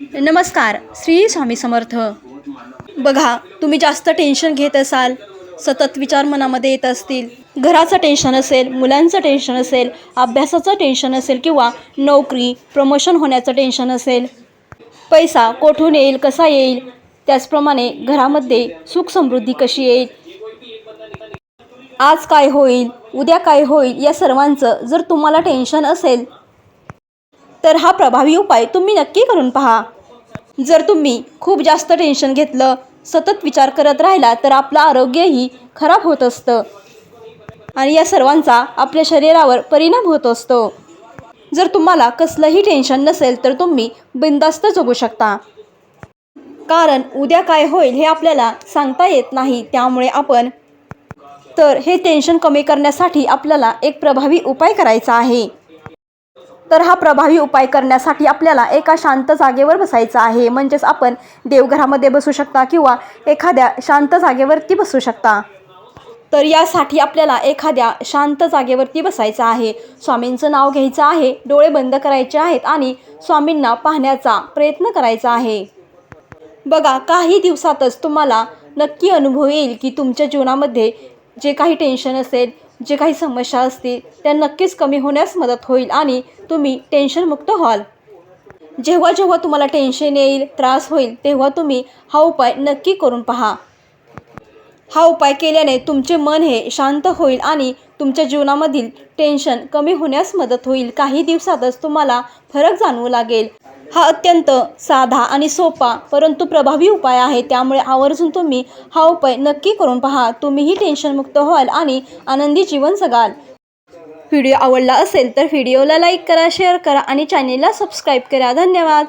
नमस्कार श्री स्वामी समर्थ. बघा तुम्ही जास्त टेन्शन घेत असाल सतत विचार मनामध्ये येत असतील घराचं टेन्शन असेल मुलांचं टेन्शन असेल अभ्यासाचं टेन्शन असेल किंवा नोकरी प्रमोशन होण्याचं टेन्शन असेल पैसा कोठून येईल कसा येईल त्याचप्रमाणे घरामध्ये सुख समृद्धी कशी येईल आज काय होईल उद्या काय होईल या सर्वांचं जर तुम्हाला टेन्शन असेल तर हा प्रभावी उपाय तुम्ही नक्की करून पहा. जर तुम्ही खूप जास्त टेन्शन घेतलं सतत विचार करत राहिला तर आपलं आरोग्यही खराब होत असतं. आणि या सर्वांचा आपल्या शरीरावर परिणाम होत असतो. जर तुम्हाला कसलंही टेन्शन नसेल तर तुम्ही बिंदास्त जगू शकता. कारण उद्या काय होईल हे आपल्याला सांगता येत नाही त्यामुळे आपण तर हे टेन्शन कमी करण्यासाठी आपल्याला एक प्रभावी उपाय करायचा आहे. तर हा प्रभावी उपाय करण्यासाठी आपल्याला एका शांत जागेवर बसायचं आहे. म्हणजेच आपण देवघरामध्ये बसू शकता किंवा एखाद्या शांत जागेवरती बसू शकता. तर यासाठी आपल्याला एखाद्या शांत जागेवरती बसायचं आहे. स्वामींचं नाव घ्यायचं आहे डोळे बंद करायचे आहेत आणि स्वामींना पाहण्याचा प्रयत्न करायचा आहे. बघा काही दिवसातच तुम्हाला नक्की अनुभव येईल की तुमच्या जीवनामध्ये जे काही टेन्शन असेल जे काही समस्या असतील त्या नक्कीच कमी होण्यास मदत होईल आणि तुम्ही टेन्शनमुक्त व्हाल. जेव्हा जेव्हा तुम्हाला टेन्शन येईल त्रास होईल तेव्हा तुम्ही हा उपाय नक्की करून पहा. हा उपाय केल्याने तुमचे मन हे शांत होईल आणि तुमच्या जीवनामधील टेन्शन कमी होण्यास मदत होईल. काही दिवसातच तुम्हाला फरक जाणवू लागेल. हा अत्यंत साधा आणि सोपा परंतु प्रभावी उपाय आहे. त्यामुळे आवर्जून तुम्ही हा उपाय नक्की करून पहा. तुम्हीही टेन्शनमुक्त व्हाल आणि आनंदी जीवन जगाल. व्हिडिओ आवडला असेल तर व्हिडिओला लाईक करा शेअर करा आणि चॅनेलला सबस्क्राईब करा. धन्यवाद!